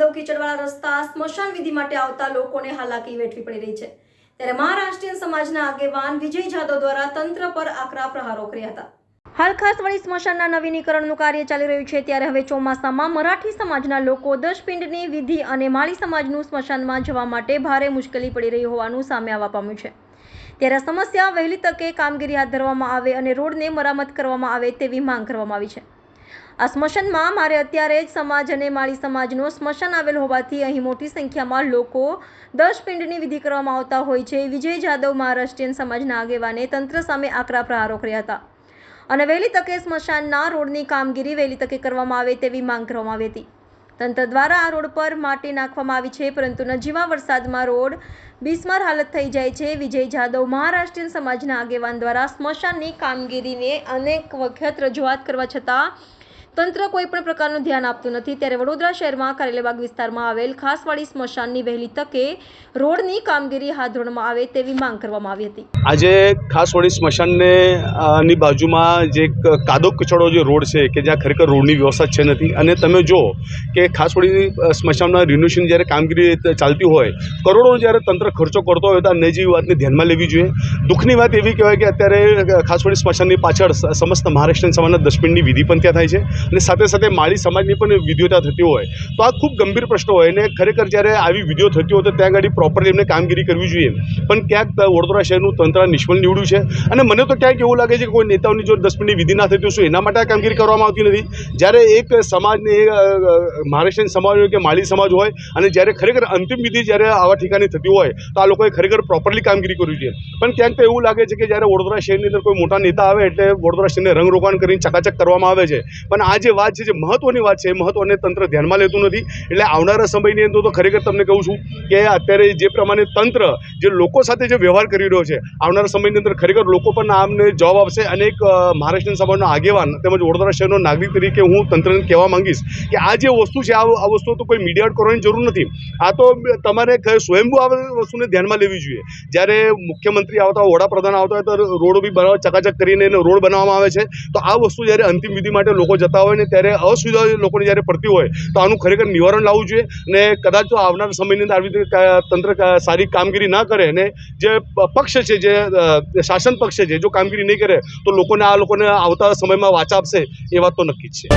દ્વારા સ્મશાન વિધિ માટે આવતા લોકોને હાલાકી વેઠવી પડી રહી છે. ત્યારે મહારાષ્ટ્રીયન સમાજના આગેવાન વિજય જાદવ દ્વારા તંત્ર પર આકરા પ્રહારો કર્યા હતા. હાલ ખાસ વળી સ્મશાનના નવીનીકરણનું કાર્ય ચાલી રહ્યું છે. ત્યારે હવે ચોમાસામાં મરાઠી સમાજના લોકો દશપિંડની વિધિ અને માળી સમાજનું સ્મશાનમાં જવા માટે ભારે મુશ્કેલી પડી રહી હોવાનું સામે આવવા પામ્યું છે. ત્યારે સમસ્યા વહેલી તકે કામગીરી હાથ ધરવામાં આવે અને રોડને મરામત કરવામાં આવે તેવી માંગ કરવામાં આવી છે. આ સ્મશાનમાં મારે અત્યારે જ સમાજ અને માળી સમાજનો સ્મશાન આવેલ હોવાથી અહીં મોટી સંખ્યામાં લોકો દશ પિંડની વિધિ કરવામાં આવતા હોય છે. વિજય જાદવ મહારાષ્ટ્રીયન સમાજના આગેવાને તંત્ર સામે આકરા પ્રહારો કર્યા હતા. અને વહેલી તકે સ્મશાનના રોડની કામગીરી વહેલી તકે કરવામાં આવે તેવી માંગ કરવામાં આવી હતી. તંત્ર દ્વારા આ રોડ પર માટી નાખવામાં આવી છે, પરંતુ નજીવા વરસાદમાં રોડ બિસ્માર હાલત થઈ જાય છે. વિજય જાદવ મહારાષ્ટ્રીયન સમાજના આગેવાન દ્વારા સ્મશાનની કામગીરીને અનેક વખત રજૂઆત કરવા છતાં તંત્ર કોઈ પણ પ્રકારનું ધ્યાન આપતું નથી. ત્યારે વડોદરા શહેરમાં કારેલીબાગ વિસ્તારમાં આવેલ ખાસવાડી સ્મશાનની વહેલી તકે રોડની કામગીરી હાથ ધરવામાં આવે તેવી માંગ કરવામાં આવી હતી. આજે ખાસ વળી સ્મશાનને ની બાજુમાં જે કાદો કચડો જે રોડ છે કે જ્યાં ખરેખર રોડની વ્યવસ્થા છે નથી. અને તમે જો કે ખાસ વળી સ્મશાનના રિનોવેશન જ્યારે કામગીરી ચાલતી હોય, કરોડો જ્યારે તંત્ર ખર્ચો કરતો હોય તો આ નજીવી વાતને ધ્યાનમાં લેવી જોઈએ. દુઃખની વાત એવી કહેવાય કે અત્યારે ખાસ વળી સ્મશાનની પાછળ સમસ્ત મહારાષ્ટ્રીયન સમાજના દસપિંડની વિધિ પણ ત્યાં થાય છે. અને સાથે સાથે માળી સમાજની પણ વિધિઓતા થતી હોય, તો આ ખૂબ ગંભીર પ્રશ્ન હોય અને ખરેખર જ્યારે આવી વિધિઓ થતી હોય તો ત્યાં આગળ પ્રોપરલી એમને કામગીરી કરવી જોઈએ. પણ ક્યાંક વડોદરા શહેરનું તંત્ર નિષ્ફળ નીવડ્યું છે અને મને તો ક્યાંક એવું લાગે છે કે કોઈ નેતાઓની જો દસ મિનિટની વિધિ ના થતી હોય, શું એના માટે આ કામગીરી કરવામાં આવતી નથી? જ્યારે એક સમાજને મહારાષ્ટ્રીયન સમાજ હોય કે માળી સમાજ હોય અને જ્યારે ખરેખર અંતિમ વિધિ જ્યારે આવા ઠેકાની થતી હોય, તો આ લોકોએ ખરેખર પ્રોપરલી કામગીરી કરવી જોઈએ. પણ ક્યાંક તો એવું લાગે છે કે જ્યારે વડોદરા શહેરની અંદર કોઈ મોટા નેતા આવે એટલે વડોદરા શહેરને રંગરોગાન કરીને ચકાચક કરવામાં આવે છે. પણ આ જે વાત છે, જે મહત્વની વાત છે, એ મહત્વને તંત્ર ધ્યાનમાં લેતું નથી. એટલે આવનારા સમયની અંદર તો ખરેખર તમને કહું છું કે અત્યારે જે પ્રમાણે તંત્ર, જે લોકો સાથે જે વ્યવહાર કરી રહ્યો છે, આવનારા સમયની અંદર ખરેખર લોકો પણ આમને જવાબ આપશે અને એક મહારાષ્ટ્રીયન સભાનો આગેવાન તેમજ વડોદરા શહેરનો નાગરિક તરીકે હું તંત્રને કહેવા માંગીશ કે આ જે વસ્તુ છે, આ આ વસ્તુ તો કોઈ મીડિયા કરવાની જરૂર નથી. આ તો તમારે સ્વયંભૂ આ વસ્તુને ધ્યાનમાં લેવી જોઈએ. જ્યારે મુખ્યમંત્રી આવતા હોય, વડાપ્રધાન આવતા હોય, તો રોડ બી બનાવવા ચકાચક કરીને એને રોડ બનાવવામાં આવે છે. તો આ વસ્તુ જ્યારે અંતિમ વિધિ માટે લોકો જતા હોય ને ત્યારે અસુવિધા લોકોને જ્યારે પડતી હોય, તો આનું ખરેખર નિવારણ લાવવું જોઈએ અને કદાચ જો આવનાર સમયની અંદર આવી રીતે તંત્ર સારી કામગીરી ના કરે અને જે પક્ષ છે, જે શાસન પક્ષ છે જો કામગીરી નહીં કરે, તો લોકોને આ લોકોને આવતા સમયમાં વાચા આપશે એ વાત તો નક્કી જ છે.